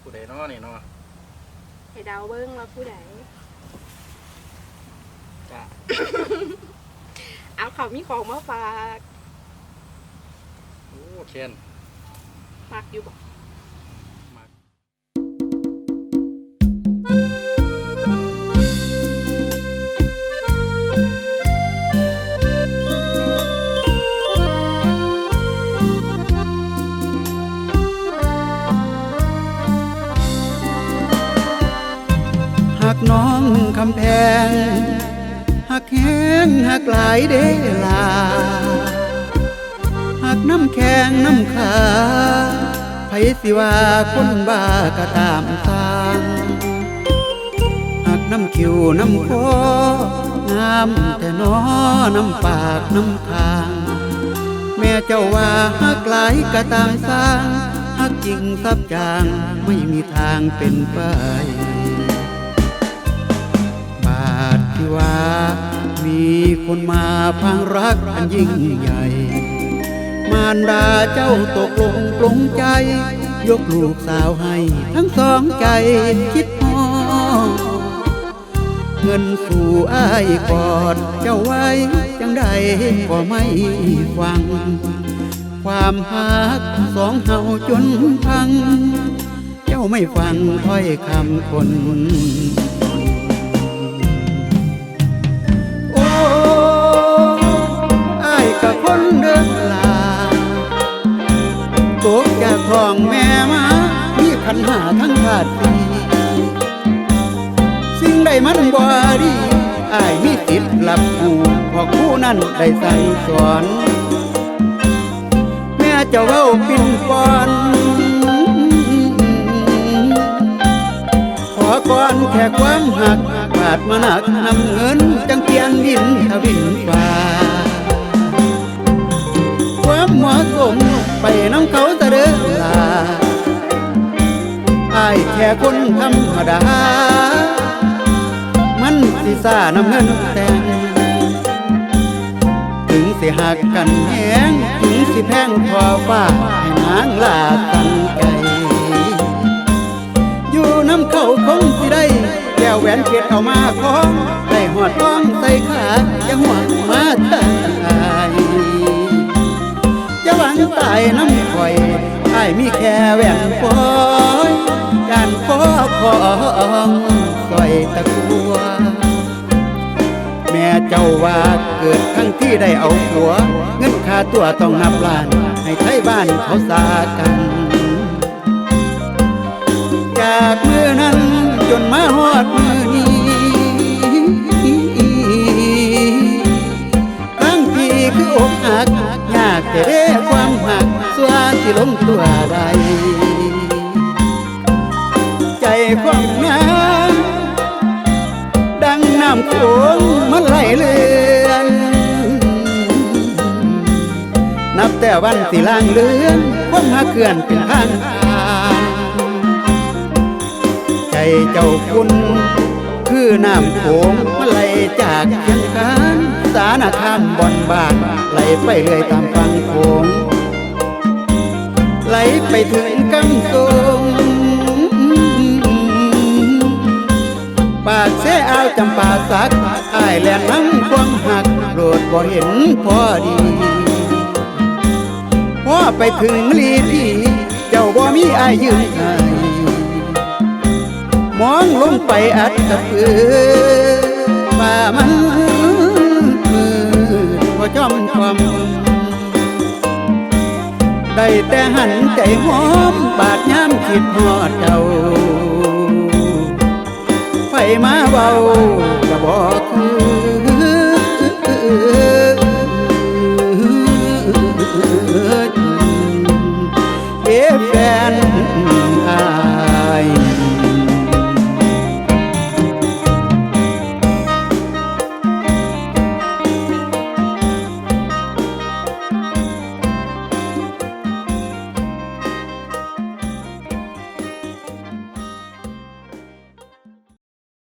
ผู้ใดเนาะนี่เนาะให้เดาวเบิ้งว่าผู้ใดจ้ะเอาเขามีของมาฝาก โอ้เคนฝากอยู่บอก หักน้องคำแพงหักแห้งหักหลายเดลาหักน้ำแข็งน้ำขาไผสิว่าคนบ้ากะตามทางหักน้ำคิวน้ำคองามแต่น้อน้ำปากน้ำทาง แม่เจ้าว่าหักหลายกะตามสร้างหักจริงสับจางไม่มีทางเป็นไป ที่ว่า มีคนมาพังรักอันยิ่งใหญ่ มารดาเจ้าตกลงปลงใจ ยกลูกสาวให้ ทั้งสองใจคิดพอเงินสู่อ้ายกอดเจ้าไว้ จังใดก็ไม่ฟัง ความหักสองเฮาจนพัง เจ้าไม่ฟังถ้อยคำคน กจากคลองแม่มามีขันหาทั้งขาดปีสิ่งใดมันบ่ดีอายมีติดหลับหูพอคู่นั้นได้สั่งสอน แม่เจะเว้าปิ่นปอนขอก่อนแค่ความหักบาดมาหนักนำเงินจังเปลี่ยนดินทวินฟ้าความหมาะสมไปน้ำเขาตะเด้อ อายแค่คนธรรมดา มันสิซ่าน้ำเงินแต่ง ถึงสิหักกันแหงถึงสิแพงพอฟ้าให้นางลาตั้งใจอยู่น้ำเขาคงสิได้แก้วแหวนเพชรเอามาของ ขอของสอยตะกัว แม่เจ้าว่าเกิดครั้งที่ได้เอาหัว เงินค่าตัวต้องนับล้าน ให้ไทยบ้านเขาสากันจากมือนั้นจนมาฮอดมือนี้ทั้งพี่คืออกหักอยากจะได้ความหักส่วที่ลงตัวใด ความน้ำดังน้ำโขงมันไหลเลื่อนนับแต่วันที่ล่างเลือนความหักเขื่อนเป็นทางใจเจ้าคุณคือน้ำโขงมาไหลจากเชียงคานสารคามบอนบานไหลไปเรื่อยตามฟังโขงไหลไปถึงกำทร ปากเสอาวจำปาสักอายแลนน้ำความหักโรดบ่เห็นพอดีพอไปถึงลีพีเจ้าบ่มีอายยืนให้มองลงไปอัดกับเอือป่ามันมืดพอจอมความได้แต่หันใจหอมบาดย้ำคิดหอดเจ้า มาเบาจะบอก